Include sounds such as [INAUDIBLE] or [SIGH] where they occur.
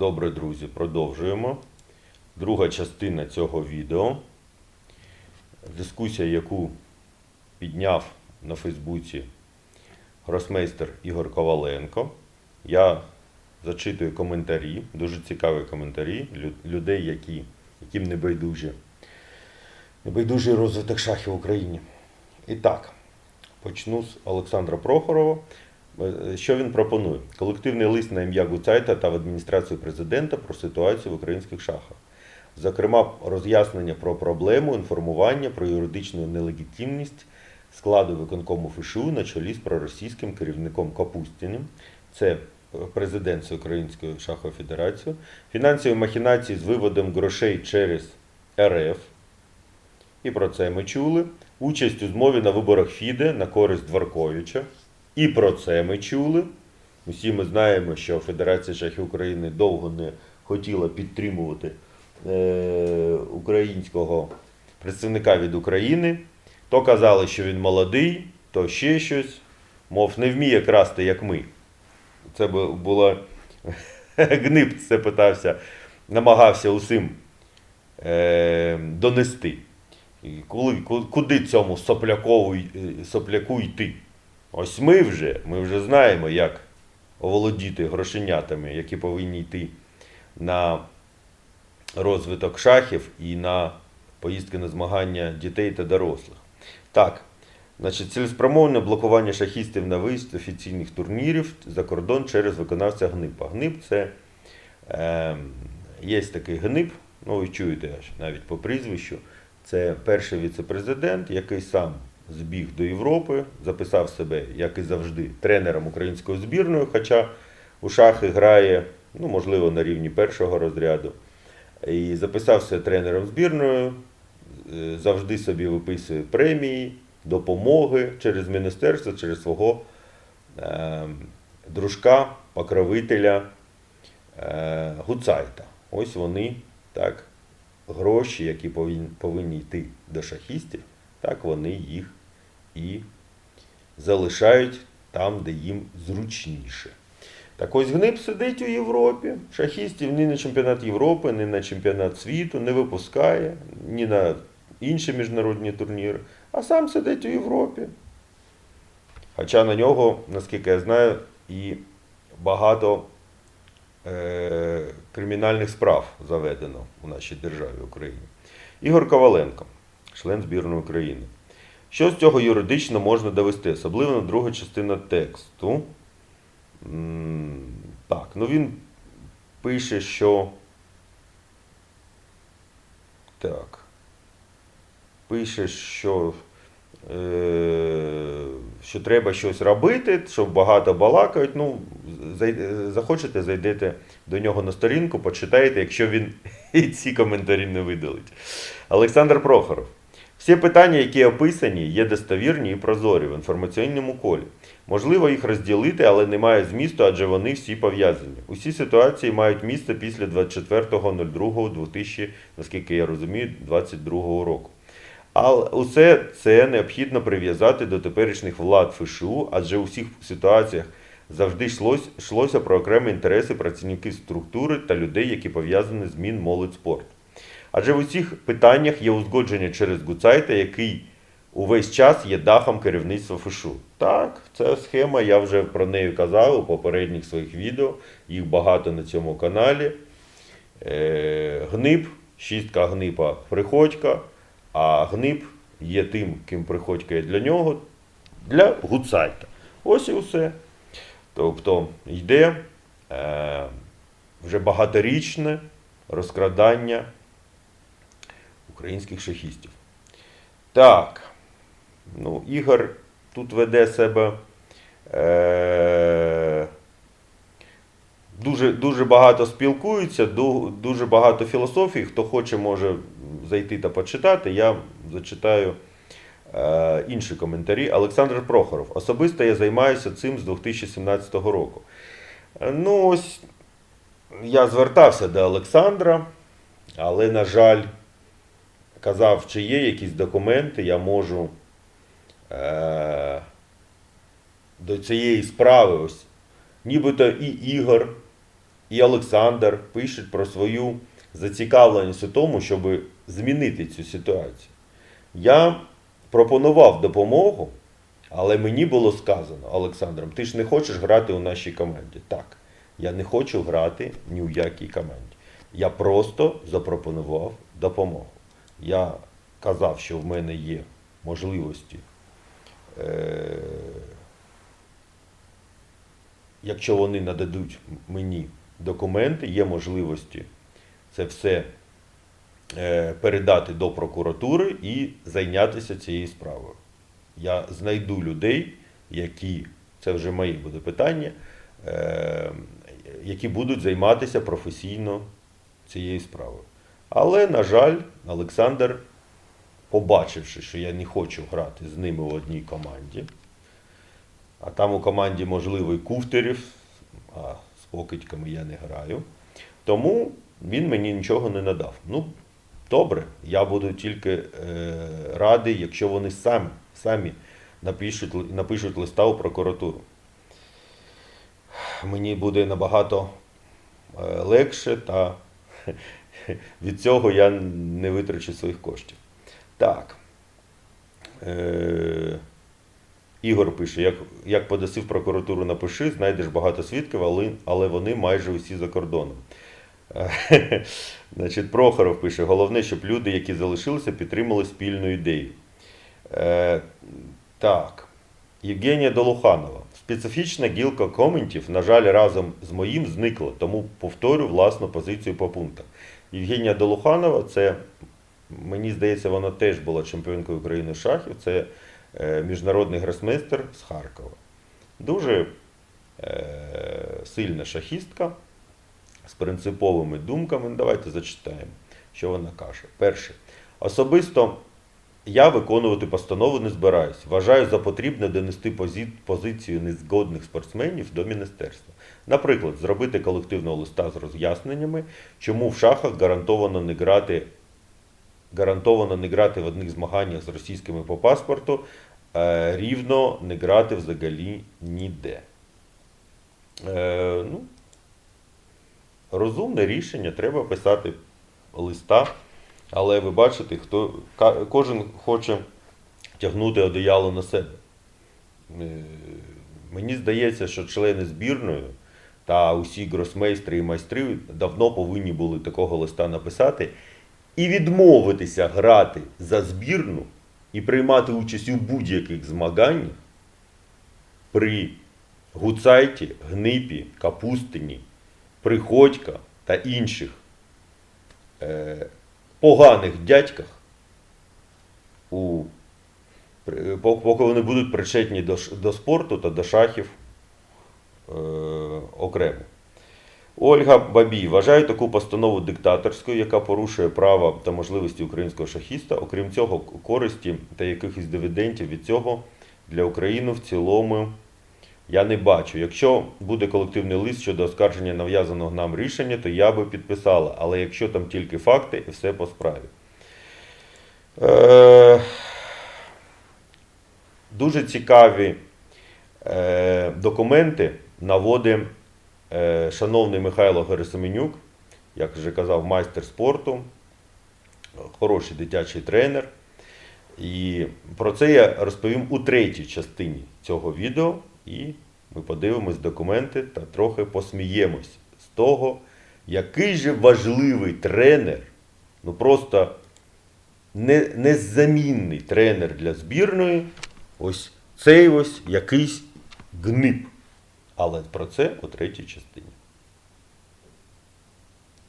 Добре, друзі, продовжуємо. Друга частина цього відео. Дискусія, яку підняв на Фейсбуці гросмейстер Ігор Коваленко. Я зачитую коментарі, дуже цікаві коментарі людей, які, яким не. Небайдужий розвиток шахів в Україні. І так, почну з Олександра Прохорова. Е, Що він пропонує? Колективний лист на ім'я Гуцайта та в адміністрацію президента про ситуацію в українських шахах. Зокрема, роз'яснення про проблему, інформування про юридичну нелегітимність складу виконкому ФШУ на чолі з проросійським керівником Капустіним. Це е, президент Всеукраїнської шахової федерації, фінансові махінації з виводом грошей через РФ. І про це ми чули. Участь у змові на виборах ФІДе на користь Дворковича. І про це ми чули. Усі ми знаємо, що Федерація шахів України довго не хотіла підтримувати е, українського представника від України. То казали, що він молодий, то ще щось. Мов, не вміє красти, як ми. Це бу- було [LAUGHS] гнип, це питався, намагався усім е, донести. Коли, куди цьому соплякову, е, сопляку йти? Ось ми вже, ми вже знаємо, як оволодіти грошенятами, які повинні йти на розвиток шахів і на поїздки на змагання дітей та дорослих. Так, значить, цілеспрямоване блокування шахістів на виїзд офіційних турнірів за кордон через виконавця ГНИПа. ГНИП це е, є такий ГНИП, ну ви чуєте навіть по прізвищу. Це перший віце-президент, який сам збіг до Європи, записав себе, як і завжди, тренером української збірної, хоча у шахи грає, ну, можливо, на рівні першого розряду. І записався тренером збірної, е, завжди собі виписує премії, допомоги через міністерство, через свого е, дружка, покровителя е, Гуцайта. Ось вони так, гроші, які повинні, повинні йти до шахістів, так вони їх і залишають там, де їм зручніше. Так ось Гниб сидить у Європі, шахістів ні на чемпіонат Європи, ні на чемпіонат світу не випускає, ні на інші міжнародні турніри, а сам сидить у Європі. Хоча на нього, наскільки я знаю, і багато е, кримінальних справ заведено у нашій державі Україні. Ігор Коваленко, член збірної України. Що з цього юридично можна довести, особливо друга частина тексту. Так, ну він пише, що. Так. Пише, що, е, що треба щось робити, що багато балакають. Ну, захочете, зайдете до нього на сторінку, почитайте, якщо він [LAUGHS] ці коментарі не видалить. Олександр Прохоров. Всі питання, які описані, є достовірні і прозорі в інформаційному колі. Можливо їх розділити, але немає змісту, адже вони всі пов'язані. Усі ситуації мають місце після 24.02.2000, наскільки я розумію, 2022 року. Але усе це необхідно прив'язати до теперішніх влад ФШУ, адже у всіх ситуаціях завжди йшлося про окремі інтереси працівників структури та людей, які пов'язані з Мінмолодь спорту. Адже в усіх питаннях є узгодження через Гуцайта, який увесь час є дахом керівництва ФШУ. Так, ця схема, я вже про неї казав у попередніх своїх відео, їх багато на цьому каналі. Е, гнип, шістка гнипа Приходька, а гнип є тим, ким Приходька є для нього, для Гуцайта. Ось і все. Тобто йде е, вже багаторічне розкрадання українських шахістів. Так. Ну, Ігор тут веде себе. Е- дуже, дуже багато спілкується, дуже багато філософій. Хто хоче, може зайти та почитати. Я зачитаю е- інші коментарі. Олександр Прохоров. Особисто я займаюся цим з 2017 року. Е, Ну, ось я звертався до Олександра, але, на жаль, казав, чи є якісь документи, я можу е, до цієї справи, ось, нібито і Ігор і Олександр пишуть про свою зацікавленість у тому, щоб змінити цю ситуацію. Я пропонував допомогу, але мені було сказано Олександром, ти ж не хочеш грати у нашій команді. Так, я не хочу грати ні у якій команді. Я просто запропонував допомогу. Я казав, що в мене є можливості. Е- якщо вони нададуть мені документи, є можливості це все е, передати до прокуратури і зайнятися цією справою. Я знайду людей, які, це вже моє буде питання, е, які будуть займатися професійно цією справою. Але, на жаль, Олександр, побачивши, що я не хочу грати з ними в одній команді, а там у команді можливо і куфтерів, а з покидьками я не граю. Тому він мені нічого не надав. Ну, добре, я буду тільки е, радий, якщо вони самі, самі напишуть, напишуть листа у прокуратуру. Мені буде набагато е, легше, та [LAUGHS] від цього я не витрачу своїх коштів. Так. Е, Ігор пише, як, як подаси в прокуратуру напиши, знайдеш багато свідків, але, але вони майже усі за кордоном. [LAUGHS] Значить, Прохоров пише, головне, щоб люди, які залишилися, підтримали спільну ідею. Е, так. Євгенія Долуханова. Специфічна гілка коментів, на жаль, разом з моїм зникла, тому повторю власну позицію по пунктах. Євгенія Долуханова, це, мені здається, вона теж була чемпіонкою України шахів. Це е, міжнародний гросмейстер з Харкова. Дуже е, сильна шахістка з принциповими думками. Давайте зачитаємо, що вона каже. Перше. Особисто я виконувати постанову не збираюсь. Вважаю за потрібне донести позицію незгодних спортсменів до міністерства. Наприклад, зробити колективного листа з роз'ясненнями, чому в шахах гарантовано не грати, гарантовано не грати в одних змаганнях з російськими по паспорту, е, рівно не грати взагалі ніде. Е, ну, розумне рішення, треба писати листа. Але ви бачите, хто, кожен хоче тягнути одеяло на себе. Е, Мені здається, що члени збірної та усі гросмейстри і майстри давно повинні були такого листа написати і відмовитися грати за збірну і приймати участь у будь-яких змаганнях при Гуцайті, Гнипі, Капустині, Приходька та інших е, поганих дядьках, у, поки вони будуть причетні до, до спорту та до шахів е, окремо. Ольга Бабій вважає таку постанову диктаторською, яка порушує права та можливості українського шахіста. Окрім цього, користі та якихось дивідендів від цього для України в цілому я не бачу. Якщо буде колективний лист щодо оскарження нав'язаного нам рішення, то я би підписала. Але якщо там тільки факти і все по справі. Е, дуже цікаві е, документи наводить е, шановний Михайло Герасименюк, як вже казав, майстер спорту, хороший дитячий тренер. І про це я розповім у третій частині цього відео. І ми подивимось документи та трохи посміємось з того, який же важливий тренер, ну просто не, незамінний тренер для збірної. Ось цей ось якийсь гнип. Але про це у третій частині.